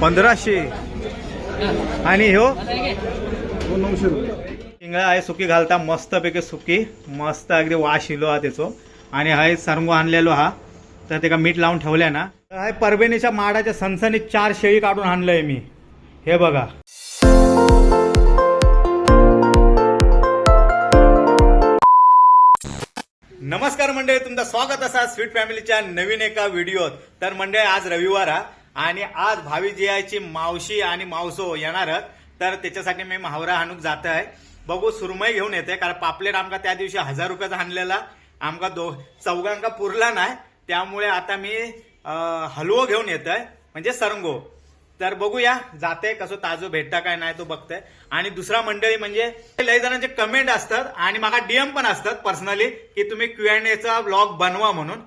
पंधराशे. आणि हो नऊशे रुपये शिंगळा आहे सुकी घालता मस्तपैकी सुकी. मस्त अगदी वाश इलो हा त्याचो. आणि हा सरंगो आणलेलो हा. तर ते का मीठ लावून ठेवल्या ना. हाय हा परभणीच्या माडाच्या सनसणीत चार शेळी काढून आणलंय मी. हे बघा. नमस्कार मंडळी तुमचं स्वागत असा स्वीट फॅमिलीच्या नवीन एका व्हिडिओत. तर मंडळी आज रविवार हा. आणि आज भावीजियाची मावशी आणि मावसो येणार तर त्याच्यासाठी मी मावरा हाणूक जात आहे बघू सुरमई घेऊन येते कारण पापलेट आमका त्या दिवशी हजार रुपयाचा आणलेला आमका दो चौघांका पुरला नाही. त्यामुळे आता मी हलवो घेऊन येत आहे म्हणजे सरंगो. तर बघूया जाते कसं ताजो भेटता काय नाही तो बघतोय आणि दुसरा मंडळी म्हणजे लय जणांचे कमेंट असतात आणि मला डीएम पण असतात पर्सनली की तुम्ही क्यू अँड एचा ब्लॉग बनवा म्हणून.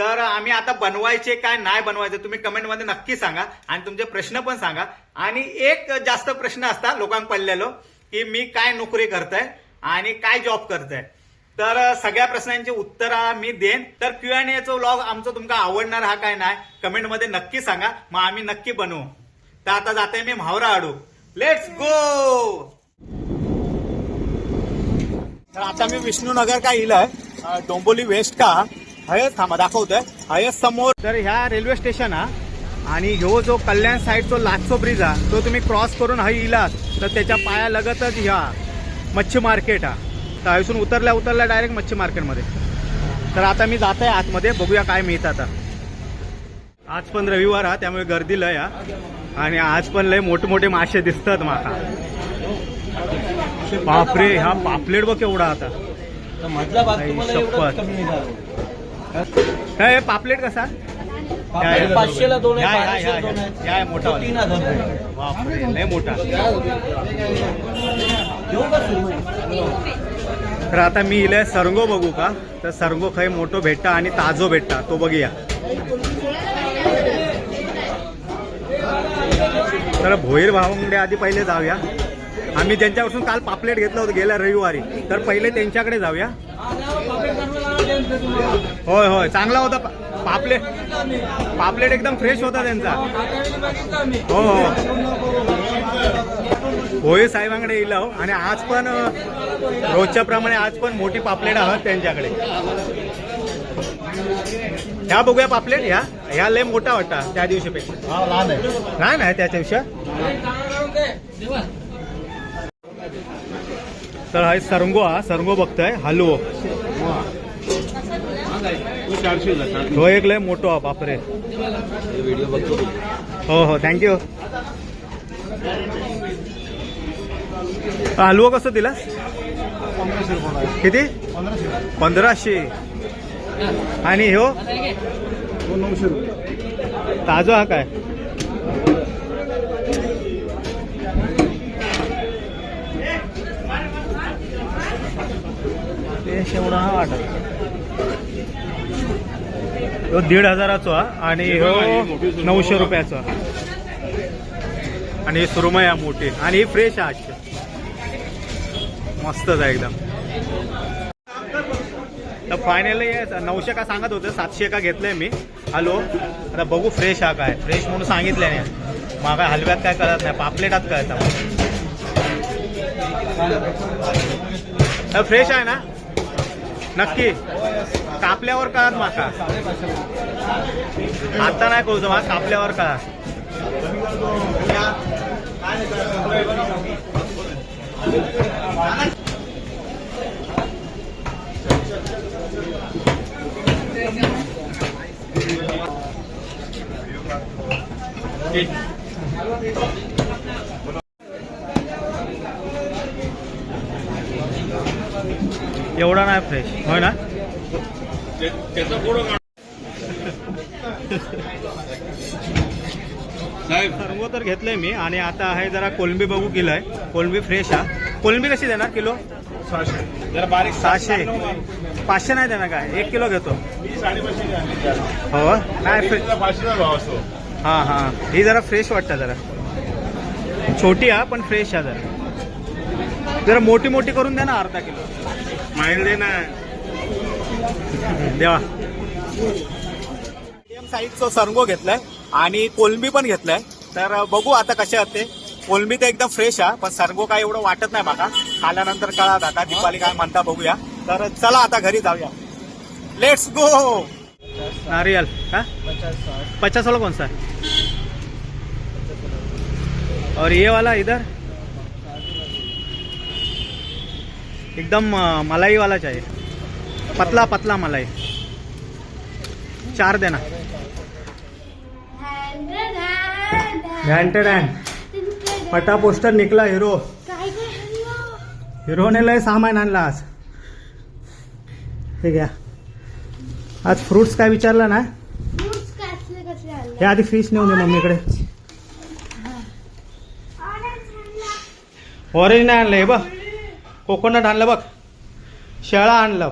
तर आम्ही आता बनवायचे काय नाही बनवायचे तुम्ही कमेंटमध्ये नक्की सांगा आणि तुमचे प्रश्न पण सांगा. आणि एक जास्त प्रश्न असता लोकांक पडलेलो की मी काय नोकरी करतोय आणि काय जॉब करतोय. तर सगळ्या प्रश्नांची उत्तर मी देईन. तर क्यू अँड एचं व्लॉग आमचं तुमका आवडणार हा काय नाही कमेंटमध्ये नक्की सांगा. मग आम्ही नक्की बनवू. तर आता जाते मी म्हावरा आडू. लेट्स गो तर आता मी विष्णुनगर का इलाय? डोंबोली वेस्ट का? हयच थांबा दाखवतोय. हयच समोर. तर ह्या रेल्वे स्टेशन हा. आणि ह्यो जो कल्याण साईडचो लाचो ब्रिज हा. तो तुम्ही क्रॉस करून हय इलात. तर त्याच्या पाया लगतच ह्या मच्छी मार्केट हा. तर हयसून उतरल्या उतरल्या डायरेक्ट मच्छी मार्केटमध्ये तर आता मी जात आहे आतमध्ये. बघूया काय मिळतं आता. आज पण रविवार हा. त्यामुळे गर्दी लय हा. आणि आज पण लय मोठे मोठे मासे दिसतात माका. बापरे हा. पापलेट बघ केवढा आता. शपथ. काय हे पापलेट कसा? आपल्याला पाचशेला दोन आहे दोन मोठा. तीन हजार लय मोठा? तर आता मी इले सरंगो बघू का? तर सरंगो खय मोठो भेटता आणि ताजो भेटता तो बघूया. तर भोईर भावंगडे आधी पहिले जाऊया. आम्ही त्यांच्यापासून काल पापलेट घेतलं होतं गेल्या रविवारी तर पहिले त्यांच्याकडे जाऊया. होय होय. चांगला होता पापलेट. पापलेट एकदम फ्रेश होता त्यांचा. हो हो होय साहेबांकडे येईल हो आणि आज पण रोजच्या प्रमाणे आज पण मोठी पापलेट आहात त्यांच्याकडे. ह्या बघूया पापलेट. ह्या ह्या लय मोठा वाटता त्या दिवशीपेक्षा. हा, लहान आहे. नाही नाही त्याच्यापेक्षा? तर हा सरंगो हा सरंगो बघताय हलवो. तो एक लय मोठो हा बापरे. हो हो थँक्यू हलवो कसं दिला? किती? पंधराशे. आणि हो हो नऊशे रुपये ताजो हा काय? ते शेवडा हा वाटत तो दीड हजाराचो हा आणि हो नऊशे रुपयाचा. आणि ही सुरमई आहे मोठी. आणि ही फ्रेश आहे आजची. मस्तच आहे एकदम. तर फायनली नऊशे का सांगत होतं सातशे का घेतलंय मी. हॅलो आता बघू फ्रेश हा काय. फ्रेश म्हणून सांगितलंय नाही. मागा हलव्यात काय कळत नाही पापलेटात कळतं. तर फ्रेश आहे ना? नक्की. कापल्यावर कळत माका. आता नाही कळू मला कापल्यावर कळा. एवढा नाही फ्रेश होय ना? सर्व तर घेतलंय मी आणि आता आहे जरा कोलंबी बघू केलंय. कोलंबी फ्रेश हा. कोलंबी कशी देणार किलो? जरा बारीक सहाशे. पाचशे नाही देणार काय? एक किलो घेतो. हो? काय हा हा. ही जरा फ्रेश वाटतं जरा. छोटी हा पण फ्रेश आहे जरा. जरा मोठी मोठी करून द्या ना अर्धा किलो. माइंड दे ना. देवा. मीडियम साईजचा सरंगो घेतलाय आणि कोलंबी पण घेतलाय. तर बघू आता कसे आहेत ते. कोलमी तर एकदम फ्रेश आहे पण सरगो काय एवढं वाटत नाही माका खाल्यानंतर कळत आता दीपाली काय म्हणता बघूया. तर चला आता घरी जाऊया. लेट्स गो नारियल हा? पचास वाला कौन सा है और ये वाला इधर? एकदम मलाई वाला चाहिए पतला पतला मलाई. चार देना. पटा पोस्टर निकला हिरो. हिरोने लय सामान आणला आज. हे घ्या आज फ्रुट्स काय विचारलं ना? हे आधी फिश नेऊन दे मम्मीकडे ऑरेंज नाही आणलं. हे बघ. कोकोनट आणलं बघ. शेळा आणलं.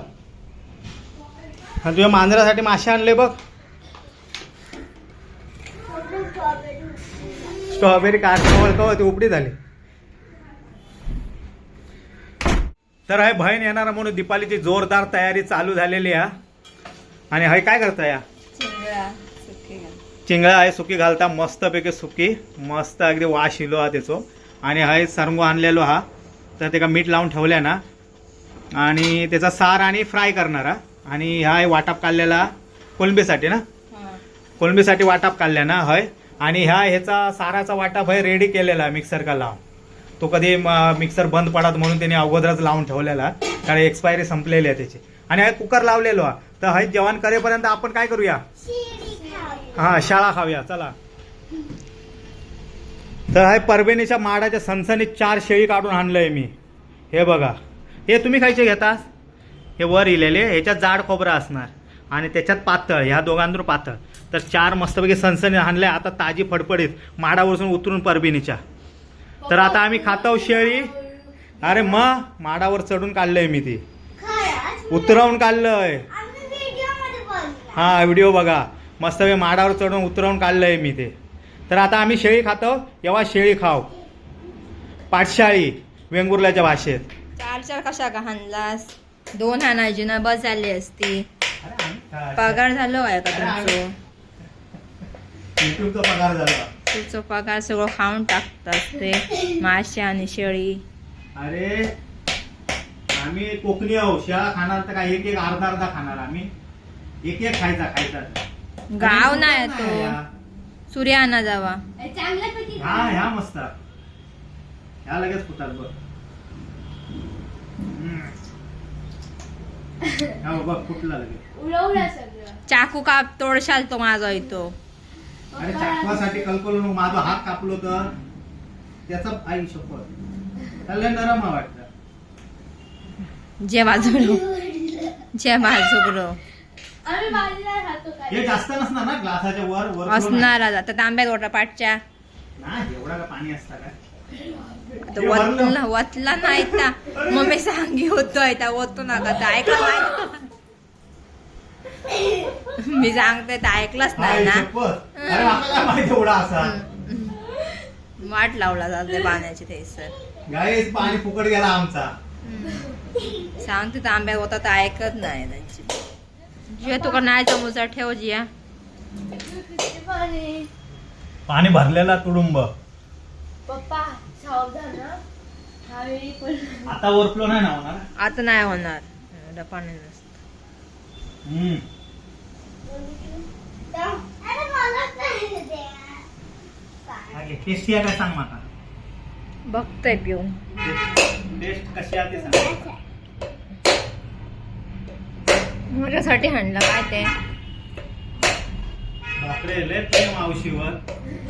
आणि तुझ्या मांजरासाठी मासे आणले बघ. स्ट्रॉबेरी कार्निवल का ती उपडी झाली. तर हाय बहीण येणार म्हणून दीपालीची जोरदार तयारी चालू झालेली आहे. आणि हाय काय करताय? या चिंगळा आहे सुकी घालता मस्तपैकी सुकी. मस्त अगदी वास इलो हा त्याचो. आणि हाय सरंगो आणलेलो हा. तर त्याला मीठ लावून ठेवल्या ना. आणि त्याचा सार आणि फ्राय करणार हा. आणि ह्या आहे वाटाप काढलेला कोलंबीसाठी ना. कोलंबीसाठी वाटाप काढल्या ना हय. आणि ह्या ह्याचा साराचा वाटाप हय रेडी केलेला आहे मिक्सर का लावून. तो कधी म- मिक्सर बंद पडत म्हणून त्याने अगोदरच लावून ठेवलेला आहे. कारण एक्सपायरी संपलेली आहे त्याची. आणि हा कुकर लावलेलो हा तर हय जेवण करेपर्यंत आपण काय करूया? हा शाळा खाऊया चला. तर हाय परभणीच्या माडाच्या सनसनीत चार शेळी काढून आणलंय मी. हे बघा. हे तुम्ही खायचे घेतास? हे वर इलेले ह्याच्यात जाड खोबरं असणार आणि त्याच्यात पातळ ह्या दोघांतून पातळ. तर चार मस्तपैकी सनसनी आणले आता ताजी फडफडीत माडावरून उतरून परभणीच्या. तर आता आम्ही खातो शेळी. अरे मग माडावर चढून काढलंय मी ती. उतरवून काढलंय. हा व्हिडिओ बघा. मस्त मी माडावर चढून उतरवून काढलंय मी ते. तर आता आम्ही शेळी खातो तेव्हा शेळी खाव पाठशाळी वेंगुर्ल्याच्या भाषेत. चार चार कशा का हाणलास? दोन हाणायची ना बस झाली असती. पगार झालो आहे का तुमचं? युट्यूबचा पगार झाला. तुमचं पगार सगळं खाऊन टाकतात ते मासे आणि शेळी. अरे आम्ही कोकणी आहो. शेळा खाणार तर काय एक एक अर्धा अर्धा खाणार आम्ही. एक एक खायचा खायचा. गाव नाही तो. सूर्य आणा जावा. ह्या ह्या मस्त. ह्या लगेच फुतात बघ. हम्म. ह्या बघ फुटला लगेच. चाकू काप तोडशाल तो माझा इथो. अरे चाकवासाठी कल्पलो नको माझा हात कापलो तर. त्याचा आई शपथ. त्याला नरम हा वाटतं. जे बाजूलो जे बाजूलो हे जास्त नसणार ना ग्लासाच्या वर वर असणार आता तांब्यात ओटा पाठच्या. नाही एवढा का पाणी असता का? आता वतला वतला नाही ता मम्मी सांगी होतो आहे ता वतो नका तर ऐकलं नाही? मी सांगते तर ऐकलंच नाही ना. एवढा असा. वाट लावला जाते पाण्याची ते सर. गाईस पाणी फुकट गेला आमचा. सांगते तांब्यात होता तर ऐकत नाही त्यांची. जिया तुका नाही जमूचा ठेव जिया पाणी भरलेला तुडुंब. पप्पा सावधान आता ओव्हरफ्लो नाही ना होणार? आता नाही होणार. एवढं पाणी नसतं. हा. टेस्टी आहे काय सांग माका बघतोय पिऊन. टेस्ट कशी आहे ते सांग. माझ्यासाठी हाणलं काय ते? बापरे लय प्रेम मावशीवर.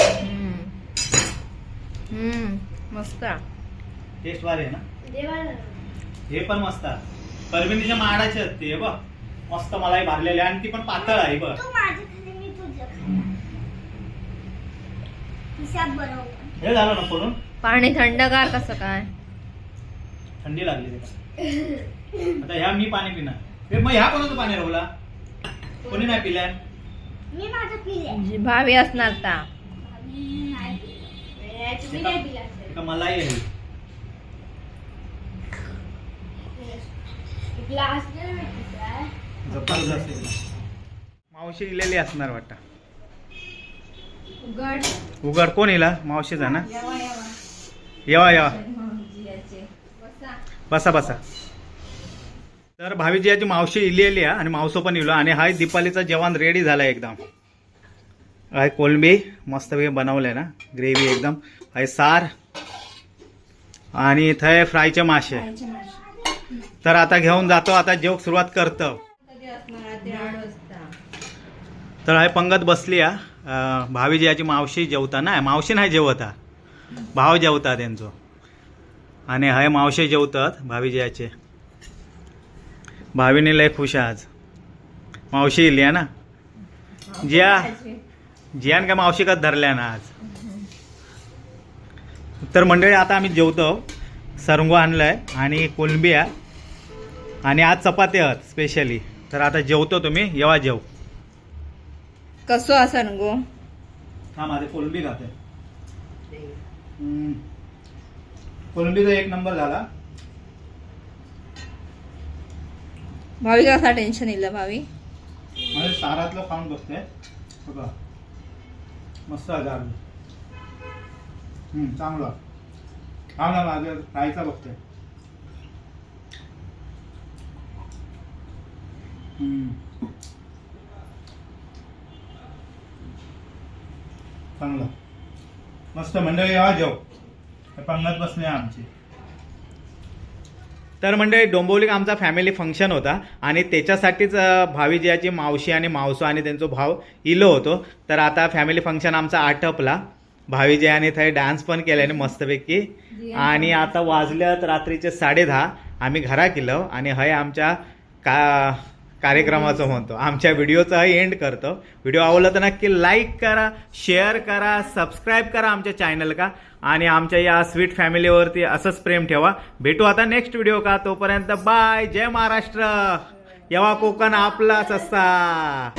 हम्म. हम्म मस्त. टेस्ट ना? हे पण मस्त आहे. परभणीच्या माडाचे आहेत ते हे बघ. मस्त मलाई भरलेले आणि ती पण पातळ आहे बघ. हे झालं ना करून पाणी थंडगार कसं काय? थंडी लागली आता ह्या मी पाणी पिणार. हे मग ह्या कोणाचं पाणी राहुला कोणी नाही पिल्या मी माझं पिले जी भावी असणार ता मी नाही पिले. तुम्ही नाही पिला असेल. का मलाई आहे ग्लास नाही पिताय. जबरदस्त आहे. मावशी इलेली असणार वाटतं उघड उघड कोण येला मावशीचा ना यावा यावा येवा. बसा. बसा बसा तर भावीजी याची मावशी इलेली आहे आणि मावसो पण इलो आणि हाय दीपालीचं जेवण रेडी झालं एकदम. हाय कोलंबी मस्तपैकी बनवलंय ना ग्रेव्ही एकदम. हाय सार आणि थंय फ्रायचे मासे. तर आता घेऊन जातो आता जेवक सुरुवात करतो. तर हाय पंगत बसली अं, भावीजी याची मावशी जेवता ना? मावशी नाही जेवता? भाव जेवता त्यांचो. आणि हाय मावशी जेवतात भावीजी याचे भावीने लय खुश आहे आज. मावशी इली आहे ना? जिया. जियान काय मावशी का धरल्या ना आज? तर मंडळी आता आम्ही जेवतो. सरंगो आणलाय आणि कोलंबी आहे. आणि आज चपाती आहेत स्पेशली तर आता जेवतो तुम्ही येवा जेव. कसो असा रंगो हा माझे कोलंबी खाते. कोलंबीचा एक नंबर झाला. भावी कसा टेन्शन येईल भावी? म्हणजे सारातलं खाऊन बघते. बघा. मस्त आहे दारू चांगला. हा ना माझं बघते. चांगला चांगलं. मस्त मंडळी या जेव. हे पंगत बसले आमची. तर मंडळी डोंबिवलीत आमचा फॅमिली फंक्शन होता आणि त्याच्यासाठीच भावीजीयाची मावशी आणि मावसो आणि त्यांचा भाव इलो होतो. तर आता फॅमिली फंक्शन आमचा आटपला. भावीजयाने थंय डान्स पण केल्याने मस्तपैकी. आणि आता वाजल्यात रात्रीचे साडे दहा. आम्ही घरा केलं आणि हय आमच्या का कार्यक्रमाचं म्हणतो. आमच्या व्हिडिओचा एंड करतो. व्हिडिओ आवडला तर नक्की लाईक करा शेअर करा सबस्क्राईब करा आमच्या चॅनल का आणि आमच्या या स्वीट फॅमिलीवरती असंच प्रेम ठेवा. भेटू आता नेक्स्ट व्हिडिओ का? तोपर्यंत बाय जय महाराष्ट्र. येवा कोकण आपलाच असा.